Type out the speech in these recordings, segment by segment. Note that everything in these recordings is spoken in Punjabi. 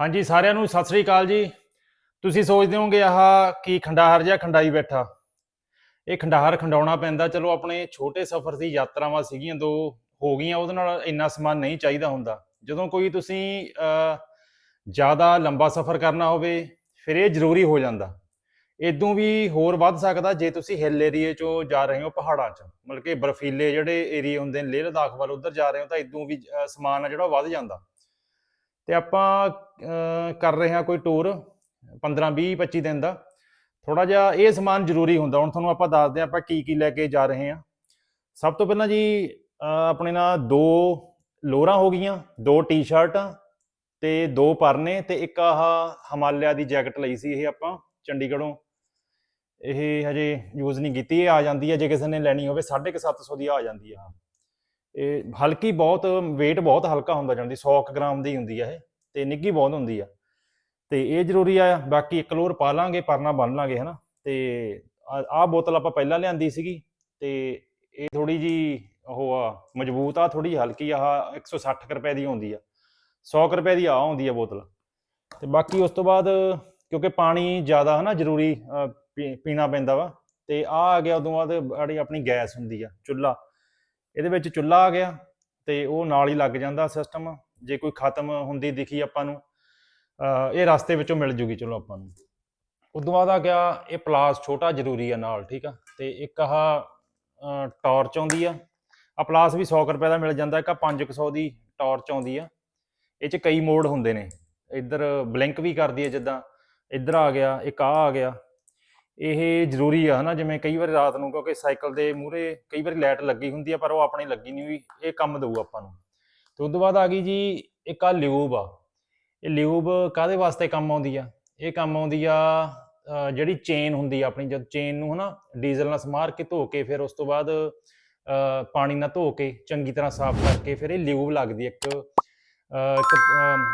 ਹਾਂਜੀ, ਸਾਰਿਆਂ ਨੂੰ ਸਤਿ ਸ੍ਰੀ ਅਕਾਲ ਜੀ। ਤੁਸੀਂ ਸੋਚਦੇ ਹੋਗੇ ਆਹ ਕੀ ਖੰਡਾਹਰ ਜਿਹਾ ਖੰਡਾਈ ਬੈਠਾ। ਇਹ ਖੰਡਾਹਰ ਖੰਡਾਉਣਾ ਪੈਂਦਾ। ਚਲੋ, ਆਪਣੇ ਛੋਟੇ ਸਫ਼ਰ ਦੀ ਯਾਤਰਾਵਾਂ ਸੀਗੀਆਂ, ਦੋ ਹੋ ਗਈਆਂ, ਉਹਦੇ ਨਾਲ ਇੰਨਾ ਸਮਾਨ ਨਹੀਂ ਚਾਹੀਦਾ ਹੁੰਦਾ। ਜਦੋਂ ਕੋਈ ਤੁਸੀਂ ਜ਼ਿਆਦਾ ਲੰਬਾ ਸਫ਼ਰ ਕਰਨਾ ਹੋਵੇ, ਫਿਰ ਇਹ ਜ਼ਰੂਰੀ ਹੋ ਜਾਂਦਾ। ਇਦੋਂ ਵੀ ਹੋਰ ਵੱਧ ਸਕਦਾ, ਜੇ ਤੁਸੀਂ ਹਿੱਲ ਏਰੀਏ ਚੋਂ ਜਾ ਰਹੇ ਹੋ, ਪਹਾੜਾਂ 'ਚ। ਮਤਲਬ ਕਿ ਬਰਫੀਲੇ ਜਿਹੜੇ ਏਰੀਏ ਹੁੰਦੇ ਨੇ ਲੇਹ ਲਦਾਖ ਵੱਲ, ਉਧਰ ਜਾ ਰਹੇ ਹੋ, ਤਾਂ ਇਦੋਂ ਵੀ ਸਮਾਨ ਆ ਜਿਹੜਾ ਉਹ ਵੱਧ ਜਾਂਦਾ। ਤੇ ਆਪਾਂ ਕਰ ਰਹੇ ਹਾਂ ਕੋਈ ਟੂਰ 15 20 25 ਦਿਨ ਦਾ। ਥੋੜਾ ਜਿਹਾ ਇਹ ਸਮਾਨ ਜ਼ਰੂਰੀ ਹੁੰਦਾ। ਹੁਣ ਤੁਹਾਨੂੰ ਆਪਾਂ ਦੱਸਦੇ ਹਾਂ ਆਪਾਂ ਕੀ ਕੀ ਲੈ ਕੇ ਜਾ ਰਹੇ ਹਾਂ। ਸਭ ਤੋਂ ਪਹਿਲਾਂ ਜੀ ਆਪਣੇ ਨਾਲ ਦੋ ਲੋਰਾਂ ਹੋ ਗਈਆਂ, ਦੋ ਟੀ-ਸ਼ਰਟਾਂ ਤੇ ਦੋ ਪਰਨੇ ਤੇ ਇੱਕ ਆਹ ਹਿਮਾਲਿਆ ਦੀ ਜੈਕਟ ਲਈ ਸੀ ਇਹ ਆਪਾਂ ਚੰਡੀਗੜ੍ਹੋਂ। ਇਹ ਹਜੇ ਯੂਜ਼ ਨਹੀਂ ਕੀਤੀ, ਇਹ ਆ ਜਾਂਦੀ ਹੈ। ਜੇ ਕਿਸੇ ਨੇ ਲੈਣੀ ਹੋਵੇ 750 ਦੀ ਆ ਜਾਂਦੀ ਆ ਇਹ ਹਲਕੀ ਬਹੁਤ, weight ਬਹੁਤ ਹਲਕਾ ਹੁੰਦਾ ਜਾਂਦੀ 100 ਕੁ ਗ੍ਰਾਮ ਦੀ ਹੁੰਦੀ ਆ ਇਹ, ਤੇ ਨਿੱਗੀ ਬਹੁਤ ਹੁੰਦੀ ਆ। ਤੇ ਇਹ ਜ਼ਰੂਰੀ ਆ, ਬਾਕੀ ਇੱਕ ਲੋਰ ਪਾ ਲਾਂਗੇ, ਪਰਨਾ ਬੰਨ ਲਾਂਗੇ, ਹਨਾ। ਤੇ ਆਹ ਬੋਤਲ ਆਪਾਂ ਪਹਿਲਾਂ ਲਿਆਂਦੀ ਸੀਗੀ, ਤੇ ਇਹ ਥੋੜੀ ਜੀ ਉਹ ਆ, ਮਜ਼ਬੂਤ ਆ ਥੋੜੀ ਹਲਕੀ ਆ, ਆਹ 160 ਕੁ ਰੁਪਏ ਦੀ ਆਉਂਦੀ ਆ। 100 ਕੁ ਰੁਪਏ ਦੀ ਆ ਆਉਂਦੀ ਆ ਬੋਤਲ। ਤੇ ਬਾਕੀ ਉਸ ਤੋਂ ਬਾਅਦ, ਕਿਉਂਕਿ ਪਾਣੀ ਜ਼ਿਆਦਾ, ਹਨਾ, ਜ਼ਰੂਰੀ ਪੀ- ਪੀਣਾ ਪੈਂਦਾ ਵਾ, ਤੇ ਆ ਆ ਗਿਆ, ਉਦੋਂ ਬਾਅਦ ਜਿਹੜੀ ਆਪਣੀ ਗੈਸ ਹੁੰਦੀ ਆ, ਚੁੱਲ੍ਹਾ। ਇਹਦੇ ਵਿੱਚ ਚੁੱਲ੍ਹਾ ਆ ਗਿਆ ਤੇ ਉਹ ਨਾਲ ਹੀ ਲੱਗ ਜਾਂਦਾ ਸਿਸਟਮ ਜੇ ਕੋਈ ਖਤਮ ਹੁੰਦੀ ਦਿਖੀ ਆਪਾਂ ਨੂੰ ਇਹ ਰਸਤੇ ਵਿੱਚੋਂ ਮਿਲ ਜੂਗੀ ਚਲੋ ਆਪਾਂ ਨੂੰ। ਉਦੋਂ ਬਾਅਦ ਆ ਗਿਆ ਇਹ ਪਲਾਸ ਛੋਟਾ ਜ਼ਰੂਰੀ ਆ ਨਾਲ ਠੀਕ ਆ? ਤੇ ਇੱਕ ਆਹ ਅਹ, ਟਾਰਚ ਆਉਂਦੀ ਆ। ਆ ਪਲਾਸ ਵੀ 100 ਕੁ ਰੁਪਏ ਦਾ ਮਿਲ ਜਾਂਦਾ ਇੱਕ ਆ 500 ਦੀ ਟਾਰਚ ਆਉਂਦੀ ਆ। ਇਹ ਚ ਕਈ ਮੋਡ ਹੁੰਦੇ ਨੇ। ਇੱਧਰ ਬਲਿੰਕ ਵੀ ਕਰਦੀ ਹੈ ਜਿੱਦਾਂ। ਇੱਧਰ ਆ ਗਿਆ ਇੱਕ ਆ ਆ ਗਿਆ। ਇਹ ਜ਼ਰੂਰੀ ਆ ਹਨਾ, ਜਿਵੇਂ ਕਈ ਵਾਰੀ ਰਾਤ ਨੂੰ, ਕਿਉਂਕਿ ਸਾਈਕਲ ਦੇ ਮੂਹਰੇ ਕਈ ਵਾਰੀ ਲਾਈਟ ਲੱਗੀ ਹੁੰਦੀ ਆ, ਪਰ ਉਹ ਆਪਣੇ ਲੱਗੀ ਨਹੀਂ ਹੋਈ, ਇਹ ਕੰਮ ਦਊ ਆਪਾਂ ਨੂੰ। ਤੇ ਉਸ ਤੋਂ ਬਾਅਦ ਆ ਗਈ ਜੀ, ਇੱਕ ਆ ਲਿਊਬ ਆ। ਇਹ ਲਿਊਬ ਕਾਦੇ ਵਾਸਤੇ ਕੰਮ ਆਉਂਦੀ ਆ? ਇਹ ਕੰਮ ਆਉਂਦੀ ਆ ਜਿਹੜੀ ਚੇਨ ਹੁੰਦੀ ਆ ਆਪਣੀ, ਜਦ ਚੇਨ ਨੂੰ ਹਨਾ ਡੀਜ਼ਲ ਨਾਲ ਸਮਾਰ ਕੇ ਧੋ ਕੇ, ਫਿਰ ਉਸ ਤੋਂ ਬਾਅਦ ਪਾਣੀ ਨਾਲ ਧੋ ਕੇ, ਚੰਗੀ ਤਰ੍ਹਾਂ ਸਾਫ਼ ਕਰਕੇ, ਫਿਰ ਇਹ ਲਿਊਬ ਲੱਗਦੀ ਇੱਕ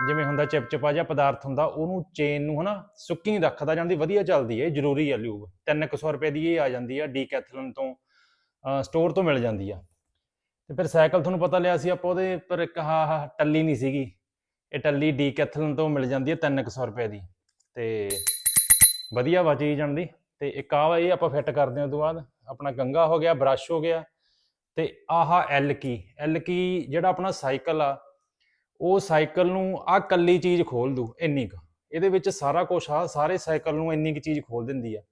ਜਿਵੇਂ ਹੁੰਦਾ ਚਿਪਚਿਪਾ ਜਿਹਾ ਪਦਾਰਥ ਹੁੰਦਾ, ਉਹਨੂੰ ਚੇਨ ਨੂੰ ਹਨਾ ਸੁੱਕੀ ਨਹੀਂ ਰੱਖਦਾ ਜਾਂਦੀ, ਵਧੀਆ ਚੱਲਦੀ ਹੈ, ਇਹ ਜ਼ਰੂਰੀ ਹੈ ਲਿਊਬ 300 ਰੁਪਏ ਦੀ ਇਹ ਆ ਜਾਂਦੀ ਆ ਡੀਕੈਥਲਨ ਤੋਂ ਸਟੋਰ ਤੋਂ ਮਿਲ ਜਾਂਦੀ ਆ। ਤੇ ਫਿਰ ਸਾਈਕਲ ਤੁਹਾਨੂੰ ਪਤਾ ਲਿਆ ਸੀ ਆਪਾਂ ਉਹਦੇ ਪਰ ਇੱਕ ਆਹ ਟੱਲੀ ਨਹੀਂ ਸੀਗੀ। ਇਹ ਟੱਲੀ ਡੀਕੈਥਲਨ ਤੋਂ ਮਿਲ ਜਾਂਦੀ ਹੈ 300 ਰੁਪਏ ਦੀ। ਤੇ ਵਧੀਆ ਵਾ ਚੀਜ਼ ਜਾਂਦੀ ਤੇ ਇੱਕ ਆ ਵਾ, ਇਹ ਆਪਾਂ ਫਿੱਟ ਕਰਦੇ ਹਾਂ ਉਹ ਤੋਂ ਬਾਅਦ। ਆਪਣਾ ਗੰਗਾ ਹੋ ਗਿਆ ਬ੍ਰਸ਼ ਹੋ ਗਿਆ। ਤੇ ਆਹ ਐਲ ਕੀ ਐਲ ਕੀ ਜਿਹੜਾ ਆਪਣਾ ਸਾਈਕਲ ਆ ਉਹ ਸਾਈਕਲ ਨੂੰ ਆ ਕੱਲੀ ਚੀਜ਼ ਖੋਲ ਦੂ, ਇੰਨੀ ਕੁ। ਇਹਦੇ ਵਿੱਚ ਸਾਰਾ ਕੁਝ ਆ, ਸਾਰੇ ਸਾਈਕਲ ਨੂੰ ਇੰਨੀ ਕੁ ਚੀਜ਼ ਖੋਲ ਦਿੰਦੀ ਆ।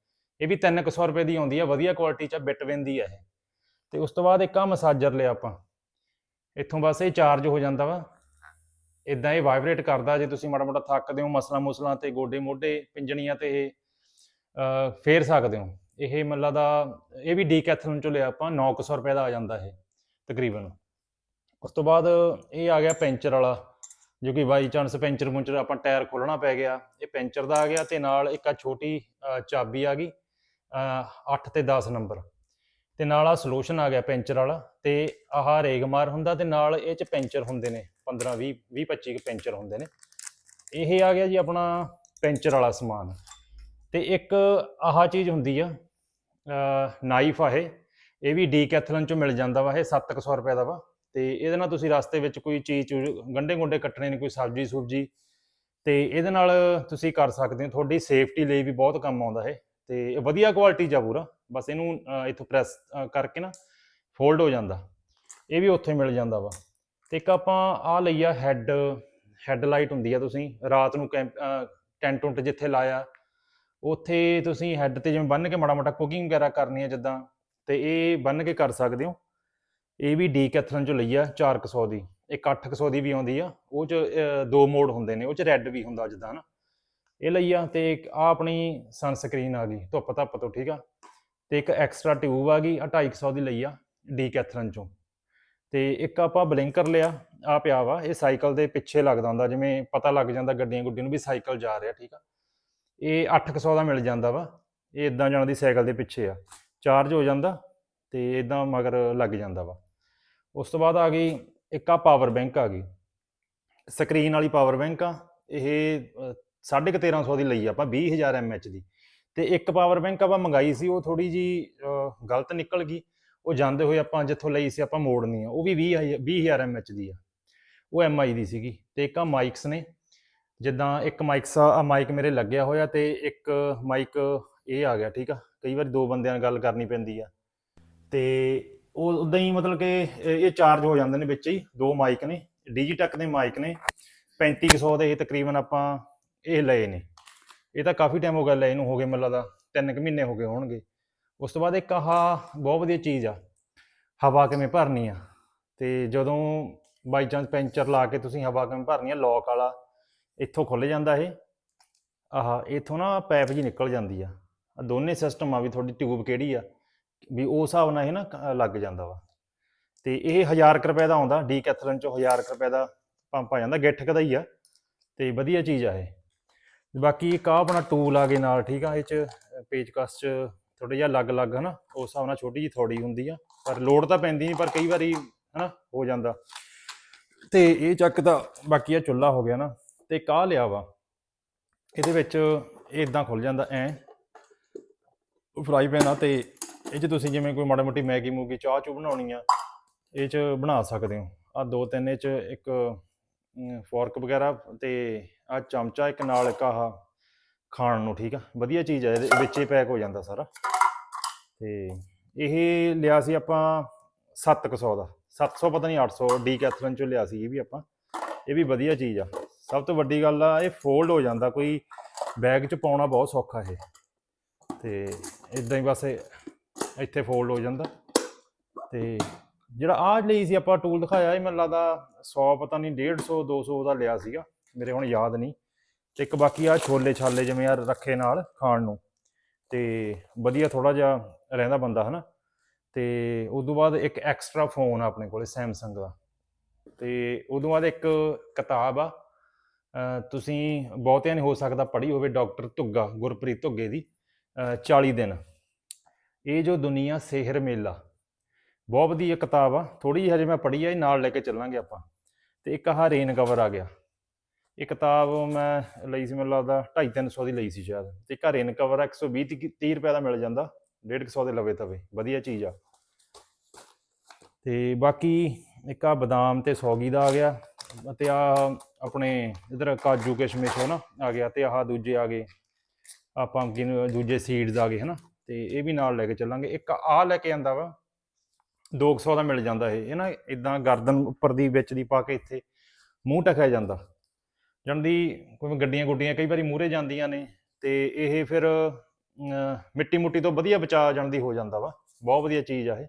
ਇਹ ਵੀ 300 ਰੁਪਏ ਦੀ ਆਉਂਦੀ ਆ, ਵਧੀਆ ਕੁਆਲਿਟੀ ਚ ਬਿਟ ਦੀ ਆ ਇਹ। ਤੇ ਉਸ ਤੋਂ ਬਾਅਦ ਇੱਕ ਆ ਮਸਾਜਰ ਲਿਆ ਆਪਾਂ। ਇੱਥੋਂ ਬਸ ਇਹ ਚਾਰਜ ਹੋ ਜਾਂਦਾ ਵਾ। ਇਦਾਂ ਇਹ ਵਾਈਬ੍ਰੇਟ ਕਰਦਾ, ਜੇ ਤੁਸੀਂ ਮਾੜਾ ਮੋਟਾ ਥੱਕਦੇ ਹੋ, ਮਸਲਾਂ ਮੁਸਲਾਂ ਤੇ ਗੋਡੇ ਮੋਢੇ ਪਿੰਜਣੀਆਂ ਤੇ ਇਹ ਫੇਰ ਸਕਦੇ ਹੋ। ਇਹ ਮੱਲਾ ਦਾ, ਇਹ ਵੀ ਡੀਕੈਥਲਨ ਚੋਂ ਲਿਆ ਆਪਾਂ 900 ਰੁਪਏ ਦਾ ਆ ਜਾਂਦਾ ਇਹ, ਤਕਰੀਬਨ। ਉਸ ਤੋਂ ਬਾਅਦ ਇਹ ਆ ਗਿਆ ਪੈਂਚਰ ਵਾਲਾ, ਜੋ ਕਿ ਬਾਈ ਚਾਂਸ ਪੈਂਚਰ ਪੁੰਚਰ ਆਪਾਂ ਟਾਇਰ ਖੋਲਣਾ ਪੈ ਗਿਆ। ਇਹ ਪੈਂਚਰ ਦਾ ਆ ਗਿਆ ਤੇ ਨਾਲ ਇੱਕ ਆ ਛੋਟੀ ਚਾਬੀ ਆ ਗਈ 8 ਤੇ 10 ਨੰਬਰ। ਤੇ ਨਾਲ ਆ ਸੋਲੂਸ਼ਨ ਆ ਗਿਆ ਪੈਂਚਰ ਵਾਲਾ ਤੇ ਆਹ ਰੇਗਮਾਰ ਹੁੰਦਾ ਤੇ ਨਾਲ ਇਹ ਚ ਪੈਂਚਰ ਹੁੰਦੇ ਨੇ 15 20 20 25 ਪੈਂਚਰ ਹੁੰਦੇ ਨੇ। ਇਹ ਆ ਗਿਆ ਜੀ ਆਪਣਾ ਪੈਂਚਰ ਵਾਲਾ ਸਮਾਨ। ਤੇ ਇੱਕ ਆਹ ਚੀਜ਼ ਹੁੰਦੀ ਆ ਨਾਈਫ ਆ ਇਹ। ਇਹ ਵੀ ਡੀਕੈਥਲਨ ਚੋਂ ਮਿਲ ਜਾਂਦਾ ਵਾ, ਇਹ 700 ਰੁਪਏ ਦਾ ਵਾ। ਤੇ ਇਹਦੇ ਨਾਲ ਤੁਸੀਂ ਰਸਤੇ ਵਿੱਚ ਕੋਈ ਚੀਜ਼ ਚੂਜ਼, ਗੰਢੇ ਗੁੰਡੇ ਕੱਟਣੇ ਨੇ ਕੋਈ ਸਬਜ਼ੀ ਸੁਬਜੀ। ਤੇ ਇਹਦੇ ਨਾਲ ਤੁਸੀਂ ਕਰ ਸਕਦੇ ਹੋ ਤੁਹਾਡੀ ਸੇਫਟੀ ਲਈ ਵੀ ਬਹੁਤ ਕੰਮ ਆਉਂਦਾ ਇਹ। ਤੇ ਵਧੀਆ ਕੁਆਲਿਟੀ ਚ ਆ ਪੂਰਾ। ਬਸ ਇਹਨੂੰ ਅਹ, ਇੱਥੋਂ ਪ੍ਰੈਸ ਕਰਕੇ ਨਾ ਫੋਲਡ ਹੋ ਜਾਂਦਾ। ਇਹ ਵੀ ਉੱਥੇ ਮਿਲ ਜਾਂਦਾ ਵਾ। ਤੇ ਇੱਕ ਆਪਾਂ ਆ ਲਈ ਆ ਹੈੱਡ ਹੈੱਡ ਲਾਈਟ ਹੁੰਦੀ ਆ ਤੁਸੀਂ ਰਾਤ ਨੂੰ ਕੈਂਪ ਟੈਂਟ ਟੁੰਟ ਜਿੱਥੇ ਲਾਇਆ। ਉੱਥੇ ਤੁਸੀਂ ਹੈੱਡ ਤੇ ਜਿਵੇਂ ਬੰਨ ਕੇ ਮਾੜਾ ਮੋਟਾ ਕੁਕਿੰਗ ਵਗੈਰਾ ਕਰਨੀ ਹੈ ਜਿੱਦਾਂ ਤੇ ਇਹ ਬੰਨ ਕੇ ਕਰ ਸਕਦੇ ਹੋ। ਇਹ ਵੀ ਡੀ ਕੈਥਰਨ ਚੋਂ ਲਈ ਆ 400 ਦੀ। ਇੱਕ 800 ਦੀ ਵੀ ਆਉਂਦੀ ਆ। ਉਹ ਚ ਦੋ ਮੋਡ ਹੁੰਦੇ ਨੇ। ਉਹ ਚ ਰੈੱਡ ਵੀ ਹੁੰਦਾ ਜਿੱਦਾਂ ਨਾ ਇਹ ਲਈ ਆ ਤੇ ਇੱਕ ਆ ਆਪਣੀ ਸਨਸਕ੍ਰੀਨ ਆ ਗਈ, ਧੁੱਪ ਧੱਪ ਤੋਂ, ਠੀਕ ਆ? ਤੇ ਇੱਕ ਐਕਸਟਰਾ ਟਿਊਬ ਆ ਗਈ ਆ 250 ਦੀ ਲਈ ਆ ਡੀ ਕੈਥਰਨ ਚੋਂ। ਤੇ ਇੱਕ ਆਪਾਂ ਬਲਿੰਕਰ ਲਿਆ ਆ ਪਿਆ ਵਾ। ਇਹ ਸਾਈਕਲ ਦੇ ਪਿੱਛੇ ਲੱਗਦਾ ਹੁੰਦਾ, ਜਿਵੇਂ ਪਤਾ ਲੱਗ ਜਾਂਦਾ ਗੱਡੀਆਂ ਗੁੱਡੀਆਂ ਨੂੰ ਵੀ ਸਾਈਕਲ ਜਾ ਰਿਹਾ, ਠੀਕ ਆ? ਇਹ 800 ਦਾ ਮਿਲ ਜਾਂਦਾ ਵਾ। ਇਹ ਇਦਾਂ ਜਾਣ ਦੀ ਸਾਈਕਲ ਦੇ ਪਿੱਛੇ ਆ। ਚਾਰਜ ਹੋ ਜਾਂਦਾ ਤੇ ਇਦਾਂ ਮਗਰ ਲੱਗ ਜਾਂਦਾ ਵਾ। ਉਸ ਤੋਂ ਬਾਅਦ ਆ ਗਈ ਇੱਕ ਆ ਪਾਵਰ ਬੈਂਕ ਆ ਗਈ। ਸਕਰੀਨ ਵਾਲੀ ਪਾਵਰ ਬੈਂਕ ਆ ਇਹ ਅ, ਸਾਢੇ ਕੁ 1300 ਦੀ ਲਈ ਆਪਾਂ 20000 ਐਮਐਚ ਦੀ। ਤੇ ਇੱਕ ਪਾਵਰ ਬੈਂਕ ਆਪਾਂ ਮੰਗਾਈ ਸੀ ਉਹ ਥੋੜੀ ਜੀ ਗਲਤ ਨਿਕਲ ਗਈ। ਉਹ ਜਾਂਦੇ ਹੋਏ ਆਪਾਂ ਜਿੱਥੋਂ ਲਈ ਸੀ ਆਪਾਂ ਮੋੜਨੀ ਆ। ਉਹ ਵੀ 20 20000 ਐਮਐਚ ਦੀ ਆ। ਉਹ ਐਮਆਈ ਦੀ ਸੀਗੀ। ਤੇ ਇੱਕ ਆ ਮਾਈਕਸ ਨੇ। ਜਿੱਦਾਂ ਇੱਕ ਮਾਈਕ ਸਾ ਮਾਈਕ ਮੇਰੇ ਲੱਗਿਆ ਹੋਇਆ ਤੇ ਇੱਕ ਮਾਈਕ ਇਹ ਆ ਗਿਆ ਠੀਕ ਆ? ਕਈ ਵਾਰੀ ਦੋ ਬੰਦਿਆਂ ਨਾਲ ਗੱਲ ਕਰਨੀ ਪੈਂਦੀ ਆ। ਤੇ ਉਹ ਉਦਾਂ ਹੀ ਮਤਲਬ ਕਿ, ਇਹ ਚਾਰਜ ਹੋ ਜਾਂਦੇ ਨੇ ਵਿੱਚ ਹੀ, ਦੋ ਮਾਈਕ ਨੇ ਡਿਜੀਟੈਕ ਦੇ ਮਾਈਕ ਨੇ 3500 ਦੇ ਇਹ ਤਕਰੀਬਨ ਆਪਾਂ ਇਹ ਲਏ ਨੇ। ਇਹ ਤਾਂ ਕਾਫੀ ਟਾਈਮ ਹੋ ਗਿਆ ਲਏ ਨੂੰ, ਹੋ ਗਏ ਮੈਨੂੰ ਲੱਗਦਾ ਤਿੰਨ ਕੁ ਮਹੀਨੇ ਹੋ ਗਏ ਹੋਣਗੇ। ਉਸ ਤੋਂ ਬਾਅਦ ਇੱਕ ਆਹ ਬਹੁਤ ਵਧੀਆ ਚੀਜ਼ ਆ, ਹਵਾ ਕਿਵੇਂ ਭਰਨੀ ਆ। ਤੇ ਜਦੋਂ ਬਾਈ ਚਾਂਸ ਪੈਂਚਰ ਲਾ ਕੇ ਤੁਸੀਂ ਹਵਾ ਕਿਵੇਂ ਭਰਨੀ ਆ ਲੋਕ ਵਾਲਾ, ਇੱਥੋਂ ਖੁੱਲ ਜਾਂਦਾ ਇਹ। ਆਹ, ਇੱਥੋਂ ਨਾ ਪਾਈਪ ਜੀ ਨਿਕਲ ਜਾਂਦੀ ਆ। ਦੋਨੇ ਸਿਸਟਮ ਆ ਵੀ ਤੁਹਾਡੀ ਟਿਊਬ ਕਿਹੜੀ ਆ। ਵੀ ਉਸ ਹਿਸਾਬ ਨਾਲ ਇਹ ਨਾ ਕ- ਲੱਗ ਜਾਂਦਾ ਵਾ। ਤੇ ਇਹ 1000 ਕੁ ਰੁਪਏ ਦਾ ਆਉਂਦਾ, ਡੀ ਕੈਥਲਨ ਚੋਂ 1000 ਕੁ ਰੁਪਏ ਦਾ ਪੰਪ ਆ ਜਾਂਦਾ ਗਿੱਠਕ ਦਾ ਹੀ ਆ, ਤੇ ਵਧੀਆ ਚੀਜ਼ ਆ ਇਹ। ਤੇ ਬਾਕੀ ਇੱਕ ਆ ਆਪਣਾ ਟੂਲ ਆ ਗਏ ਨਾਲ, ਠੀਕ ਆ, ਇਹ ਚ, ਪੇਚਕਸ ਚ ਥੋੜਾ ਜਿਹਾ ਅਲੱਗ-ਅਲੱਗ, ਹਨਾ, ਉਸ ਹਿਸਾਬ ਨਾਲ ਛੋਟੀ ਜੀ ਥੋੜੀ ਹੁੰਦੀ ਆ, ਪਰ ਲੋਡ ਤਾਂ ਪੈਂਦੀ ਨਹੀਂ ਪਰ ਕਈ ਵਾਰੀ, ਹਨਾ, ਹੋ ਜਾਂਦਾ। ਤੇ ਇਹ ਚੱਕ ਤਾਂ ਬਾਕੀ ਆ ਚੁੱਲਾ ਹੋ ਗਿਆ ਨਾ, ਤੇ ਕਾਹ ਲਿਆ ਵਾ, ਇਹਦੇ ਵਿੱਚ ਇਹ ਇਦਾਂ ਖੁੱਲ ਜਾਂਦਾ ਐ, ਫਰਾਈ ਪੈਨ ਆ ਤੇ ਇਹ ਚ ਤੁਸੀਂ ਜਿਵੇਂ ਕੋਈ ਮਾੜੀ ਮੋਟੀ ਮੈਗੀ ਮੂਗੀ, ਚਾਹ ਚੂ ਬਣਾਉਣੀ ਆ, ਇਹ ਚ ਬਣਾ ਸਕਦੇ ਹੋ। ਆ ਦੋ ਤਿੰਨ ਇਹ ਚ ਇੱਕ ਫੋਰਕ ਵਗੈਰਾ ਤੇ ਆ ਚਮਚਾ ਇੱਕ ਨਾਲ ਇੱਕ ਆਹ ਖਾਣ ਨੂੰ, ਠੀਕ ਆ? ਵਧੀਆ ਚੀਜ਼ ਆ, ਇਹਦੇ ਵਿੱਚ ਹੀ ਪੈਕ ਹੋ ਜਾਂਦਾ ਸਾਰਾ। ਤੇ ਇਹ ਲਿਆ ਸੀ ਆਪਾਂ 700 ਦਾ। 700 ਪਤਾ ਨਹੀਂ 800 ਡੀ ਕੈਥਰਨ ਚੋਂ ਲਿਆ ਸੀ ਇਹ ਵੀ ਆਪਾਂ। ਇਹ ਵੀ ਵਧੀਆ ਚੀਜ਼ ਆ। ਸਭ ਤੋਂ ਵੱਡੀ ਗੱਲ ਆ, ਇਹ ਫੋਲਡ ਹੋ ਜਾਂਦਾ, ਕੋਈ ਬੈਗ 'ਚ ਪਾਉਣਾ ਬਹੁਤ ਸੌਖਾ ਇਹ। ਤੇ ਇਦਾਂ ਹੀ ਬਸ ਇੱਥੇ ਫੋਲਡ ਹੋ ਜਾਂਦਾ। ਤੇ ਜਿਹੜਾ ਆਹ ਲਈ ਸੀ ਆਪਾਂ ਟੂਲ ਦਿਖਾਇਆ, ਇਹ ਮੈਨੂੰ ਲੱਗਦਾ 100 ਪਤਾ ਨਹੀਂ 150 200 ਦਾ ਲਿਆ ਸੀਗਾ। ਮੇਰੇ ਹੁਣ ਯਾਦ ਨਹੀਂ। ਤੇ ਇੱਕ ਬਾਕੀ ਆ ਛੋਲੇ ਛਾਲੇ ਜਿਵੇਂ ਯਾਰ ਰੱਖੇ ਨਾਲ ਖਾਣ ਨੂੰ। ਤੇ ਵਧੀਆ ਥੋੜਾ ਜਿਹਾ ਰਹਿੰਦਾ ਬੰਦਾ, ਹਨਾ। ਤੇ ਉਸ ਤੋਂ ਬਾਅਦ ਇੱਕ ਐਕਸਟਰਾ ਫੋਨ ਆ ਆਪਣੇ ਕੋਲੇ ਸੈਮਸੰਗ ਦਾ। ਤੇ ਤੋਂ ਬਾਅਦ ਇੱਕ ਕਿਤਾਬ ਆ। ਤੁਸੀਂ ਬਹੁਤਿਆਂ ਨੇ ਹੋ ਸਕਦਾ ਪੜ੍ਹੀ ਹੋਵੇ, ਡਾਕਟਰ ਧੁੱਗਾ, ਗੁਰਪ੍ਰੀਤ ਧੁੱਗੇ ਦੀ। ਅਹ 40 ਦਿਨ। ਇਹ ਜੋ ਦੁਨੀਆ ਸਿਹਰ ਮੇਲਾ। ਬਹੁਤ ਵਧੀਆ ਕਿਤਾਬ ਆ। ਥੋੜੀ ਜਿਹੀ ਹਜੇ ਮੈਂ ਪੜ੍ਹੀ ਆ, ਇਹ ਨਾਲ ਲੈ ਕੇ ਚੱਲਾਂਗੇ ਆਪਾਂ। ਤੇ ਇੱਕ ਆਹ ਰੇਨ ਕਵਰ ਆ ਗਿਆ। ਇਹ ਕਿਤਾਬ ਮੈਂ ਲਈ ਸੀ, ਮੈਨੂੰ ਲੱਗਦਾ 250 300 ਦੀ ਲਈ ਸੀ ਸ਼ਾਇਦ। ਤੇ ਇੱਕ ਰੇਨ ਕਵਰ ਆ 120 ਤੀਹ- 30 ਰੁਪਏ ਦਾ ਮਿਲ ਜਾਂਦਾ। 150 ਦੇ ਲਵੇ ਤਵੇ। ਵਧੀਆ ਚੀਜ਼ ਆ। ਤੇ ਬਾਕੀ ਇੱਕ ਆ ਬਦਾਮ ਤੇ ਸੌਗੀ ਦਾ ਆ ਗਿਆ। ਤੇ ਆ ਆਪਣੇ ਇਧਰ ਕਾਜੂ ਕਿਸ਼ਮਿਸ਼ ਹੋ ਨਾ, ਆ ਗਿਆ। ਤੇ ਆਹ ਦੂਜੇ ਆ ਗਏ। ਆ ਪੰਪਕਿਨ ਦੂਜੇ ਸੀਡਸ ਆ ਗਏ ਹਨਾ ਤੇ ਇਹ ਵੀ ਨਾਲ ਲੈ ਕੇ ਚੱਲਾਂਗੇ। ਇੱਕ ਆ ਲੈ ਕੇ ਆਂਦਾ ਵਾ 200 ਦਾ ਮਿਲ ਜਾਂਦਾ ਇਹ। ਇਹ ਨਾ ਇਦਾਂ ਗਰਦਨ ਉੱਪਰ ਦੀ, ਵਿੱਚ ਦੀ ਪਾ ਕੇ ਇੱਥੇ ਮੂੰਹ ਟਕਿਆ ਜਾਂਦਾ। ਜਾਂਦੀ ਕੋਈ ਗੱਡੀਆਂ ਗੁੱਡੀਆਂ ਕਈ ਵਾਰੀ ਮੂਹਰੇ ਜਾਂਦੀਆਂ ਨੇ ਤੇ ਇਹ ਫਿਰ ਮਿੱਟੀ ਮੁੱਟੀ ਤੋਂ ਵਧੀਆ ਬਚਾ ਜਾਂਦੀ ਹੋ ਜਾਂਦਾ ਵਾ। ਬਹੁਤ ਵਧੀਆ ਚੀਜ਼ ਆ ਇਹ।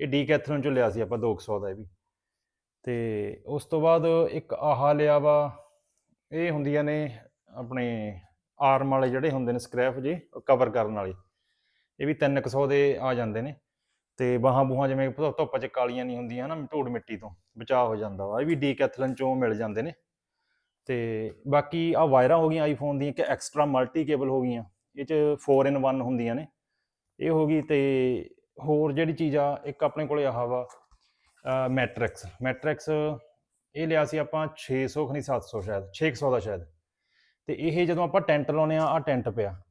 ਇਹ ਡੀਕੈਥਲਨ ਚੋਂ ਲਿਆ ਸੀ ਆਪਾਂ 200 ਦਾ ਇਹ ਵੀ। ਤੇ ਉਸ ਤੋਂ ਬਾਅਦ ਇੱਕ ਆਹਾ ਲਿਆ ਵਾ, ਇਹ ਹੁੰਦੀਆਂ ਨੇ ਆਪਣੇ ਆਰਮ ਵਾਲੇ ਜਿਹੜੇ ਹੁੰਦੇ ਨੇ ਸਕ੍ਰੈਪ ਜੇ ਕਵਰ ਕਰਨ ਵਾਲੇ। ਇਹ ਵੀ 300 ਦੇ ਆ ਜਾਂਦੇ ਨੇ। ਤੇ ਬਾਹਾਂ ਬੂਹਾਂ ਜਿਵੇਂ ਧੁ- ਧੁੱਪ 'ਚ ਕਾਲੀਆਂ ਨਹੀਂ ਹੁੰਦੀਆਂ ਨਾ, ਧੂੜ ਮਿੱਟੀ ਤੋਂ ਬਚਾਅ ਹੋ ਜਾਂਦਾ ਵਾ। ਇਹ ਵੀ ਡੀਕੈਥਲਨ ਚੋਂ ਮਿਲ ਜਾਂਦੇ ਨੇ। ਤੇ ਬਾਕੀ ਆ ਵਾਇਰਾਂ ਹੋ ਗਈਆਂ ਆਈਫੋਨ ਦੀਆਂ ਕਿ ਐਕਸਟਰਾ ਮਲਟੀ ਕੇਬਲ ਹੋ ਗਈਆਂ। ਇਹ 'ਚ 4 ਇਨ 1 ਹੁੰਦੀਆਂ ਨੇ। ਇਹ ਹੋ ਗਈ ਤੇ ਹੋਰ ਜਿਹੜੀ ਚੀਜ਼ ਆ, ਇੱਕ ਆਪਣੇ ਕੋਲੇ ਆਹ ਵਾ ਮੈਟ੍ਰਿਕਸ ਮੈਟ੍ਰਿਕਸ ਇਹ ਲਿਆ ਸੀ ਆਪਾਂ 600 ਖਣੀ 700 ਸ਼ਾਇਦ 600 ਦਾ ਸ਼ਾਇਦ। ਤੇ ਇਹ ਜਦੋਂ ਆਪਾਂ ਟੈਂਟ ਲਾਉਨੇ ਆ ਆ ਟੈਂਟ ਪਿਆ।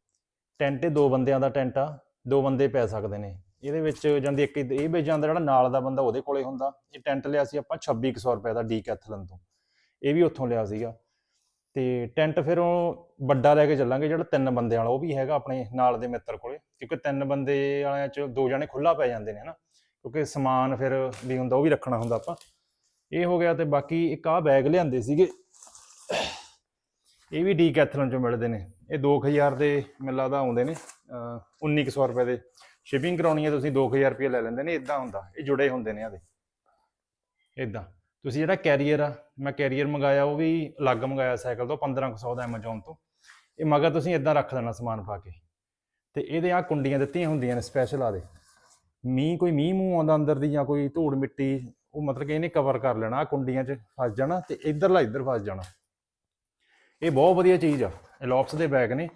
ਟੈਂਟ ਇਹ ਦੋ ਬੰਦਿਆਂ ਦਾ ਟੈਂਟ ਆ। ਦੋ ਬੰਦੇ ਪੈ ਸਕਦੇ ਨੇ। ਇਹਦੇ ਵਿੱਚ ਜਾਂਦੀ ਇੱਕ ਇਹ ਵਿੱਚ ਜਾਂਦਾ ਜਿਹੜਾ ਨਾਲ ਦਾ ਬੰਦਾ ਉਹਦੇ ਕੋਲੇ ਹੁੰਦਾ। ਇਹ ਟੈਂਟ ਲਿਆ ਸੀ ਆਪਾਂ 2600 ਰੁਪਏ ਦਾ ਡੀਕੈਥਲਨ ਤੋਂ। ਇਹ ਵੀ ਉੱਥੋਂ ਲਿਆ ਸੀਗਾ। ਤੇ ਟੈਂਟ ਫਿਰ ਉਹ ਵੱਡਾ ਲੈ ਕੇ ਚੱਲਾਂਗੇ ਜਿਹੜਾ ਤਿੰਨ ਬੰਦਿਆਂ ਵਾਲਾ, ਉਹ ਵੀ ਹੈਗਾ ਆਪਣੇ ਨਾਲ ਦੇ ਮਿੱਤਰ ਕੋਲੇ। ਕਿਉਂਕਿ ਤਿੰਨ ਬੰਦੇ ਵਾਲਿਆਂ ਚ ਦੋ ਜਣੇ ਖੁੱਲਾ ਪੈ ਜਾਂਦੇ ਨੇ ਹਨਾ। ਕਿਉਂਕਿ ਸਮਾਨ ਫਿਰ ਵੀ ਹੁੰਦਾ, ਉਹ ਵੀ ਰੱਖਣਾ ਹੁੰਦਾ ਆਪਾਂ। ਇਹ ਹੋ ਗਿਆ ਤੇ ਬਾਕੀ ਇੱਕ ਆਹ ਬੈਗ ਲਿਆਂਦੇ ਸੀਗੇ। ਇਹ ਵੀ ਡੀਕੈਥਲਨ ਚੋਂ ਮਿਲਦੇ ਨੇ। ਇਹ 2000 ਦੇ ਮੈਨੂੰ ਲੱਗਦਾ ਆਉਂਦੇ ਨੇ, ਅਹ 1900 ਰੁਪਏ ਦੇ। ਸ਼ਿਪਿੰਗ ਕਰਾਉਣੀ ਹੈ, ਤੁਸੀਂ 2000 ਰੁਪਏ ਲੈ ਲੈਂਦੇ ਨੇ ਇਦਾਂ ਹੁੰਦਾ। ਇਹ ਜੁੜੇ ਹੁੰਦੇ ਨੇ ਆਦੇ। ਇਦਾਂ ਤੁਸੀਂ ਜਿਹੜਾ ਕੈਰੀਅਰ ਆ, ਮੈਂ ਕੈਰੀਅਰ ਮੰਗਾਇਆ, ਉਹ ਵੀ ਅਲੱਗ ਮੰਗਾਇਆ ਸਾਈਕਲ ਤੋਂ 1500 ਦਾ Amazon ਤੋਂ। ਇਹ ਮਗਰ ਤੁਸੀਂ ਇਦਾਂ ਰੱਖ ਦੇਣਾ ਸਮਾਨ ਪਾ ਕੇ। ਤੇ ਇਹਦੇ ਆ ਕੁੰਡੀਆਂ ਦਿੱਤੀਆਂ ਹੁੰਦੀਆਂ ਨੇ ਸਪੈਸ਼ਲ ਆਦੇ। ਮੀਂਹ, ਕੋਈ ਮੀਂਹ ਮੂੰਹ ਆਉਂਦਾ ਅੰਦਰ ਦੀ ਜਾਂ ਕੋਈ ਧੂੜ ਮਿੱਟੀ, ਉਹ ਮਤਲਬ ਕਿ ਇਹਨੇ ਕਵਰ ਕਰ ਲੈਣਾ ਆ ਕੁੰਡੀਆਂ 'ਚ ਫਸ ਜਾਣਾ ਤੇ ਇਧਰਲਾ ਇੱਧਰ ਫਸ ਜਾਣਾ। ਇਹ ਬਹੁਤ ਵਧੀਆ ਚੀਜ਼ ਆ। ਐਲੋਪਸ ਦੇ ਬੈਗ ਨੇ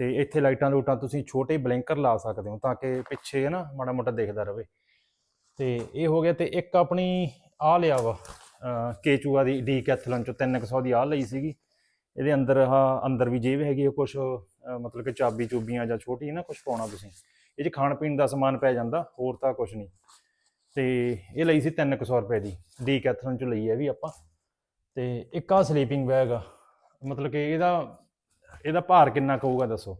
ਤੇ ਇੱਥੇ ਲਾਈਟਾਂ ਲੂਟਾਂ ਤੁਸੀਂ ਛੋਟੇ ਬਲਿੰਕਰ ਲਾ ਸਕਦੇ ਹੋ ਤਾਂ ਕਿ ਪਿੱਛੇ ਹੈ ਨਾ ਮਾੜਾ ਮੋਟਾ ਦਿਖਦਾ ਰਹੇ ਤੇ ਇਹ ਹੋ ਗਿਆ ਤੇ ਇੱਕ ਆਪਣੀ ਆ ਲਿਆ ਵਾ ਕੇਚੂਆ ਦੀ ਡੀਕੈਥਲਨ ਚੋਂ 300 ਦੀ ਆ ਲਈ ਸੀਗੀ। ਇਹਦੇ ਅੰਦਰ ਆ ਅੰਦਰ ਵੀ ਜੇਬ ਹੈਗੀ ਆ ਕੁਝ ਮਤਲਬ ਕਿ ਚਾਬੀ ਚੂਬੀਆਂ ਜਾਂ ਛੋਟੀ ਨਾ ਕੁਝ ਪਾਉਣਾ ਤੁਸੀਂ। ਇਹ 'ਚ ਖਾਣ ਪੀਣ ਦਾ ਸਮਾਨ ਪੈ ਜਾਂਦਾ, ਹੋਰ ਤਾਂ ਕੁਝ ਨਹੀਂ। ਤੇ ਇਹ ਲਈ ਸੀ 300 ਰੁਪਏ ਦੀ, ਡੀਕੈਥਲਨ 'ਚੋਂ ਲਈ ਹੈ ਵੀ ਆਪਾਂ। ਤੇ ਇੱਕ ਆ ਸਲੀਪਿੰਗ ਬੈਗ ਆ, ਮਤਲਬ ਕਿ ਇਹਦਾ ਇਹਦਾ ਭਾਰ ਕਿੰਨਾ ਕੁ ਹੋਊਗਾ ਦੱਸੋ?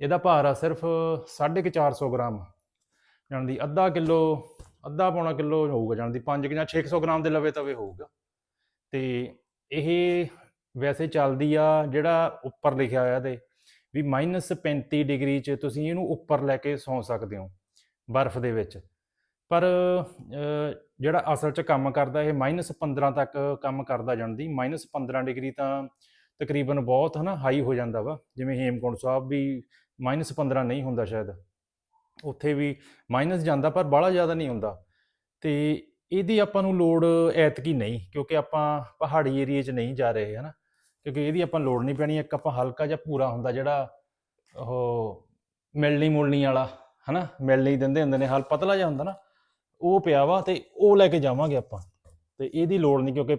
ਇਹਦਾ ਭਾਰ ਆ ਸਿਰਫ 450 ਗ੍ਰਾਮ। ਜਾਣ ਦੀ ਅੱਧਾ ਕਿਲੋ, ਅੱਧਾ ਪੌਣਾ ਕਿਲੋ ਹੋਊਗਾ, ਜਾਣ ਦੀ 5 ਜਾਂ 600 ਗ੍ਰਾਮ ਦੇ ਲਵੇ ਤਵੇ ਹੋਊਗਾ। ਤੇ ਇਹ ਵੈਸੇ ਚੱਲਦੀ ਆ ਜਿਹੜਾ ਉੱਪਰ ਲਿਖਿਆ ਹੋਇਆ ਤੇ, ਵੀ -35 ਡਿਗਰੀ 'ਚ ਤੁਸੀਂ ਇਹਨੂੰ ਉੱਪਰ ਲੈ ਕੇ ਸੌਂ ਸਕਦੇ ਹੋ, ਬਰਫ਼ ਦੇ ਵਿੱਚ। ਪਰ ਜਿਹੜਾ ਅਸਲ 'ਚ ਕੰਮ ਕਰਦਾ, ਇਹ -15 ਤੱਕ ਕੰਮ ਕਰਦਾ ਜਾਂਦੀ -15 ਡਿਗਰੀ ਤਾਂ ਤਕਰੀਬਨ ਬਹੁਤ, ਹਨਾ ਹਾਈ ਹੋ ਜਾਂਦਾ ਵਾ। ਜਿਵੇਂ ਹੇਮਕੁੰਟ ਸਾਹਿਬ ਵੀ -15 ਨਹੀਂ ਹੁੰਦਾ ਸ਼ਾਇਦ। ਉੱਥੇ ਵੀ ਮਾਈਨਸ ਜਾਂਦਾ ਪਰ ਬਾਹਲਾ ਜ਼ਿਆਦਾ ਨਹੀਂ ਹੁੰਦਾ। ਤੇ ਇਹਦੀ ਆਪਾਂ ਨੂੰ ਲੋੜ ਐਤਕੀ ਨਹੀਂ, ਕਿਉਂਕਿ ਆਪਾਂ ਪਹਾੜੀ ਏਰੀਏ 'ਚ ਨਹੀਂ ਜਾ ਰਹੇ, ਹਨਾ। ਕਿਉਂਕਿ ਇਹਦੀ ਆਪਾਂ ਲੋੜ ਨਹੀਂ ਪੈਣੀ, ਇੱਕ ਆਪਾਂ ਹਲਕਾ ਜਿਹਾ ਪੂਰਾ ਹੁੰਦਾ ਜਿਹੜਾ ਉਹ ਮਿਲਣੀ ਮੁਲਣੀ ਵਾਲਾ, ਹਨਾ, ਮਿਲਣੀ ਦਿੰਦੇ ਹੁੰਦੇ ਨੇ, ਹਲ ਪਤਲਾ ਜਿਹਾ ਹੁੰਦਾ ਨਾ, ਉਹ ਪਿਆ ਵਾ ਤੇ ਉਹ ਲੈ ਕੇ ਜਾਵਾਂਗੇ ਆਪਾਂ। ਤੇ ਇਹਦੀ ਲੋੜ ਨਹੀਂ, ਕਿਉਂਕਿ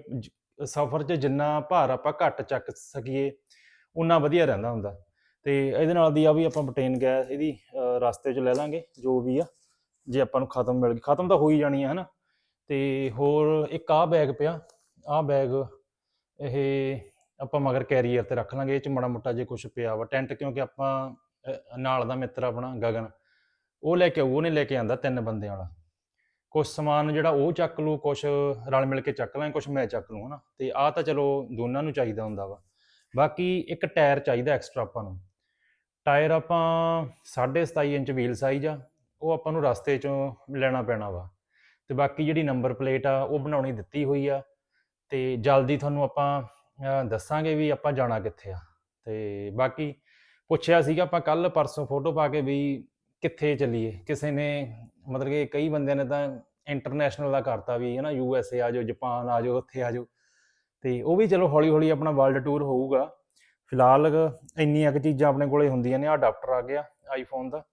ਸਫ਼ਰ 'ਚ ਜਿੰਨਾ ਭਾਰ ਆਪਾਂ ਘੱਟ ਚੱਕ ਸਕੀਏ ਉਨਾ ਵਧੀਆ ਰਹਿੰਦਾ ਹੁੰਦਾ। ਤੇ ਇਹਦੇ ਨਾਲ ਦੀ ਆ ਵੀ ਆਪਾਂ ਬਟੇਨ ਗੈਸ ਇਹਦੀ ਰਸਤੇ 'ਚ ਲੈ ਲਾਂਗੇ, ਜੋ ਵੀ ਆ, ਜੇ ਆਪਾਂ ਨੂੰ ਖਤਮ ਮਿਲ ਗਈ। ਖਤਮ ਤਾਂ ਹੋ ਹੀ ਜਾਣੀ ਆ, ਹਨਾ? ਤੇ ਹੋਰ ਇੱਕ ਆਹ ਬੈਗ ਪਿਆ, ਆਹ ਬੈਗ ਇਹ ਆਪਾਂ ਮਗਰ ਕੈਰੀਅਰ ਤੇ ਰੱਖ ਲਾਂਗੇ, ਇਹ ਚ ਮਾੜਾ ਮੋਟਾ ਜੇ ਕੁਝ ਪਿਆ ਵਾ। ਟੈਂਟ ਕਿਉਂਕਿ ਆਪਾਂ ਨਾਲ ਦਾ ਮਿੱਤਰ ਆਪਣਾ ਗਗਨ, ਉਹ ਲੈ ਕੇ ਆਊ, ਉਹਨੇ ਲੈ ਕੇ ਆਂਦਾ ਤਿੰਨ ਬੰਦਿਆਂ ਵਾਲਾ। ਕੁਝ ਸਮਾਨ ਜਿਹੜਾ ਉਹ ਚੱਕ ਲੂ ਕੁਝ ਰਲ ਮਿਲ ਕੇ ਚੱਕ ਲਾਂ ਕੁਝ ਮੈਂ ਚੱਕ ਲੂ ਹਨਾ। ਤੇ ਆਹ ਤਾਂ ਚਲੋ ਦੋਨਾਂ ਨੂੰ ਚਾਹੀਦਾ ਹੁੰਦਾ ਵਾ। ਬਾਕੀ ਇੱਕ ਟਾਇਰ ਚਾਹੀਦਾ ਐਕਸਟਰਾ ਆਪਾਂ ਨੂੰ। ਟਾਇਰ ਆਪਾਂ 27.5 ਇੰਚ ਵੀਲ ਸਾਈਜ਼ ਆ, ਉਹ ਆਪਾਂ ਨੂੰ ਰਸਤੇ ਚੋਂ ਲੈਣਾ ਪੈਣਾ ਵਾ। ਤੇ ਬਾਕੀ ਜਿਹੜੀ ਨੰਬਰ ਪਲੇਟ ਆ, ਉਹ ਬਣਾਉਣੀ ਦਿੱਤੀ ਹੋਈ ਆ। ਤੇ ਜਲਦੀ ਤੁਹਾਨੂੰ ਆਪਾਂ ਦੱਸਾਂਗੇ ਵੀ ਆਪਾਂ ਜਾਣਾ ਕਿੱਥੇ ਆ। ਤੇ ਬਾਕੀ ਪੁੱਛਿਆ ਸੀਗਾ ਆਪਾਂ ਕੱਲ ਪਰਸੋਂ ਫੋਟੋ ਪਾ ਕੇ ਵੀ ਕਿੱਥੇ ਚੱਲੀਏ? ਕਿਸੇ ਨੇ ਮਤਲਬ ਕਿ ਕਈ ਬੰਦਿਆਂ ਨੇ ਤਾਂ ਇੰਟਰਨੈਸ਼ਨਲ ਦਾ ਕਰਤਾ ਵੀ ਹੈ ਨਾ ਯੂ ਐਸ ਏ ਆ ਜਾਓ ਜਾਪਾਨ ਆ ਜਾਓ, ਉੱਥੇ ਆ ਜਾਓ। ਤੇ ਉਹ ਵੀ ਚਲੋ ਹੌਲੀ ਹੌਲੀ ਆਪਣਾ ਵਰਲਡ ਟੂਰ ਹੋਊਗਾ। ਫਿਲਹਾਲ ਇੰਨੀਆਂ ਕੁ ਚੀਜ਼ਾਂ ਆਪਣੇ ਕੋਲੇ ਹੁੰਦੀਆਂ ਨੇ ਆ ਅਡਾਪਟਰ ਆ ਗਿਆ ਆਈਫੋਨ ਦਾ।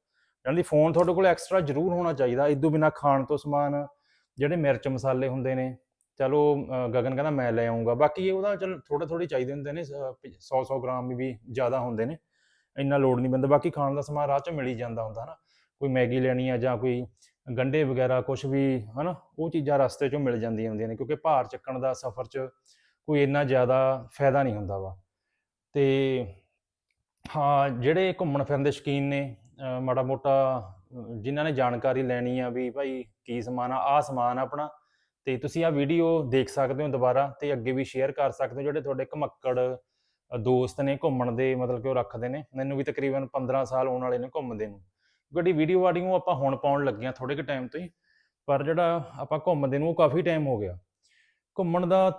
ਜਾਂਦੀ ਫੋਨ ਤੁਹਾਡੇ ਕੋਲ ਐਕਸਟਰਾ ਜ਼ਰੂਰ ਹੋਣਾ ਚਾਹੀਦਾ। ਇਦੋਂ ਬਿਨਾ ਖਾਣ ਤੋਂ ਸਮਾਨ, ਜਿਹੜੇ ਮਿਰਚ ਮਸਾਲੇ ਹੁੰਦੇ ਨੇ, ਚਲੋ ਗਗਨ ਕਹਿੰਦਾ ਮੈਂ ਲੈ ਆਉਂਗਾ ਬਾਕੀ ਇਹ ਉਹਦਾ ਚਲ ਥੋੜੇ ਥੋੜੇ ਚਾਹੀਦੇ ਹੁੰਦੇ ਨੇ 100 100 ਗ੍ਰਾਮ ਵੀ ਜ਼ਿਆਦਾ ਹੁੰਦੇ ਨੇ। ਇੰਨਾ ਲੋਡ ਨਹੀਂ ਪੈਂਦਾ। ਬਾਕੀ ਖਾਣ ਦਾ ਸਮਾਨ ਰਾਹ 'ਚੋਂ ਮਿਲ ਹੀ ਜਾਂਦਾ ਹੁੰਦਾ, ਹਨਾ। ਕੋਈ ਮੈਗੀ ਲੈਣੀ ਆ ਜਾਂ ਕੋਈ ਗੰਡੇ ਵਗੈਰਾ ਕੁਝ ਵੀ, ਹਨਾ, ਉਹ ਚੀਜ਼ਾਂ ਰਸਤੇ ਚੋਂ ਮਿਲ ਜਾਂਦੀਆਂ ਹੁੰਦੀਆਂ ਨੇ, ਕਿਉਂਕਿ ਭਾਰ ਚੱਕਣ ਦਾ ਸਫ਼ਰ 'ਚ ਕੋਈ ਇੰਨਾ ਜ਼ਿਆਦਾ ਫਾਇਦਾ ਨਹੀਂ ਹੁੰਦਾ ਵਾ। ਤੇ ਹਾਂ, ਜਿਹੜੇ ਘੁੰਮਣ ਫਿਰਨ ਦੇ ਸ਼ੌਕੀਨ ਨੇ ਮਾੜਾ ਮੋਟਾ, ਜਿਨ੍ਹਾਂ ਨੇ ਜਾਣਕਾਰੀ ਲੈਣੀ ਆ ਵੀ ਭਾਈ ਕੀ ਸਮਾਨ ਆ ਆ ਸਮਾਨ ਆਪਣਾ, ਤੇ ਤੁਸੀਂ ਆ ਵੀਡੀਓ ਦੇਖ ਸਕਦੇ ਹੋ ਦੁਬਾਰਾ ਤੇ ਅੱਗੇ ਵੀ ਸ਼ੇਅਰ ਕਰ ਸਕਦੇ ਹੋ, ਜਿਹੜੇ ਤੁਹਾਡੇ ਘਮੱਕੜ ਦੋਸਤ ਨੇ ਘੁੰਮਣ ਦੇ ਮਤਲਬ ਕਿ ਉਹ ਰੱਖਦੇ ਨੇ, ਮੈਨੂੰ ਵੀ ਤਕਰੀਬਨ 15 ਸਾਲ ਹੋਣ ਵਾਲੇ ਨੇ ਘੁੰਮਦੇ ਨੂੰ। ਗੱਡੀ ਵੀਡੀਓ ਵਾਡੀਓ ਆਪਾਂ ਹੁਣ ਪਾਉਣ ਲੱਗੇ ਆ ਥੋੜੇ ਕੁ ਟਾਈਮ ਤੋਂ ਹੀ ਪਰ ਜਿਹੜਾ ਆਪਾਂ ਘੁੰਮਦੇ ਨੂੰ ਉਹ ਕਾਫੀ ਟਾਈਮ ਹੋ ਗਿਆ। ਘੁੰਮਣ ਦਾ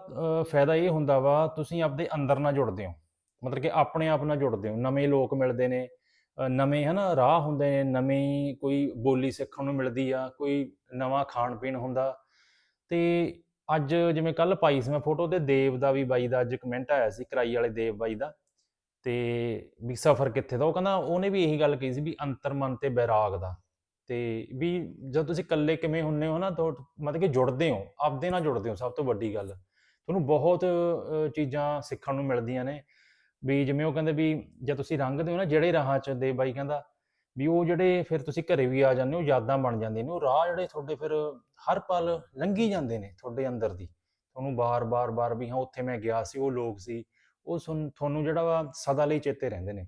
ਫਾਇਦਾ ਇਹ ਹੁੰਦਾ ਵਾ ਤੁਸੀਂ ਆਪਦੇ ਅੰਦਰ ਨਾਲ ਜੁੜਦੇ ਹੋ। ਮਤਲਬ ਕਿ ਆਪਣੇ ਆਪ ਨਾਲ ਜੁੜਦੇ ਹੋ। ਨਵੇਂ ਲੋਕ ਮਿਲਦੇ ਨੇ ਅ, ਨਵੇਂ ਹਨਾ ਰਾਹ ਹੁੰਦੇ ਨੇ ਨਵੀਂ ਕੋਈ ਬੋਲੀ ਸਿੱਖਣ ਨੂੰ ਮਿਲਦੀ ਆ ਕੋਈ ਨਵਾਂ ਖਾਣ ਪੀਣ ਹੁੰਦਾ। ਤੇ ਅੱਜ ਜਿਵੇਂ ਕੱਲ ਪਾਈ ਸੀ ਮੈਂ ਫੋਟੋ ਤੇ ਦੇਵ ਦਾ ਵੀ ਬਾਈ ਦਾ ਅੱਜ ਕਮੈਂਟ ਆਇਆ ਸੀ ਕਰਾਈ ਵਾਲੇ ਦੇਵ ਬਾਈ ਦਾ। ਤੇ ਵੀ ਸਫ਼ਰ ਕਿੱਥੇ ਦਾ, ਉਹ ਕਹਿੰਦਾ ਉਹਨੇ ਵੀ ਇਹੀ ਗੱਲ ਕਹੀ ਸੀ ਵੀ ਅੰਤਰਮਨ ਤੇ ਬੈਰਾਗ ਦਾ। ਤੇ ਵੀ ਜਦ ਤੁਸੀਂ ਇਕੱਲੇ ਕਿਵੇਂ ਹੁੰਨੇ ਹੋ ਨਾ, ਤਾਂ ਮਤਲਬ ਕਿ ਜੁੜਦੇ ਹੋ, ਆਪਦੇ ਨਾਲ ਜੁੜਦੇ ਹੋ, ਸਭ ਤੋਂ ਵੱਡੀ ਗੱਲ। ਤੁਹਾਨੂੰ ਬਹੁਤ ਚੀਜ਼ਾਂ ਸਿੱਖਣ ਨੂੰ ਮਿਲਦੀਆਂ ਨੇ। ਵੀ ਜਿਵੇਂ ਉਹ ਕਹਿੰਦੇ ਵੀ ਜੇ ਤੁਸੀਂ ਲੰਘਦੇ ਹੋ ਨਾ ਜਿਹੜੇ ਰਾਹਾਂ ਚ ਦੇ ਬਾਈ ਕਹਿੰਦਾ, ਵੀ ਉਹ ਜਿਹੜੇ ਫਿਰ ਤੁਸੀਂ ਘਰੇ ਵੀ ਆ ਜਾਂਦੇ ਹੋ, ਯਾਦਾਂ ਬਣ ਜਾਂਦੀਆਂ ਨੇ। ਉਹ ਰਾਹ ਜਿਹੜੇ ਤੁਹਾਡੇ ਫਿਰ ਹਰ ਪਲ ਲੰਘੀ ਜਾਂਦੇ ਨੇ ਤੁਹਾਡੇ ਅੰਦਰ ਦੀ। ਤੁਹਾਨੂੰ ਬਾਰ-ਬਾਰ, ਬਾਰ ਵੀ ਹਾਂ, ਉੱਥੇ ਮੈਂ ਗਿਆ ਸੀ, ਉਹ ਲੋਕ ਸੀ। ਉਹ ਸੁਣ- ਤੁਹਾਨੂੰ ਜਿਹੜਾ ਵਾ ਸਦਾ ਲਈ ਚੇਤੇ ਰਹਿੰਦੇ ਨੇ।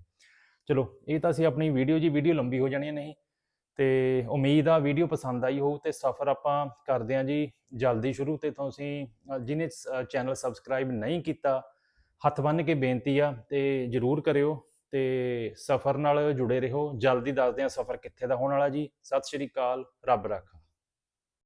ਚਲੋ ਇਹ ਤਾਂ ਸੀ ਆਪਣੀ ਵੀਡੀਓ ਜੀ ਵੀਡੀਓ ਲੰਬੀ ਹੋ ਜਾਣੀ ਹੈ ਨਹੀਂ। ਤੇ ਉਮੀਦ ਆ ਵੀਡੀਓ ਪਸੰਦ ਆਈ ਹੋਊ ਤੇ ਸਫ਼ਰ ਆਪਾਂ ਕਰਦੇ ਹਾਂ ਜੀ ਜਲਦੀ ਸ਼ੁਰੂ ਤੇ ਤੁਸੀਂ ਅ, ਜਿਹਨੇ ਚੈਨਲ ਸਬਸਕ੍ਰਾਈਬ ਨਹੀਂ ਕੀਤਾ ਹੱਥ ਬੰਨ੍ਹ ਕੇ ਬੇਨਤੀ ਆ ਤੇ ਜਰੂਰ ਕਰਿਓ ਤੇ ਸਫ਼ਰ ਨਾਲ ਜੁੜੇ ਰਹੋ। ਜਲਦੀ ਦੱਸਦੇ ਹਾਂ ਸਫ਼ਰ ਕਿੱਥੇ ਦਾ ਹੋਣ ਵਾਲਾ ਜੀ। ਸਤਿ ਸ਼੍ਰੀ ਅਕਾਲ ਰੱਬ ਰੱਖਾ।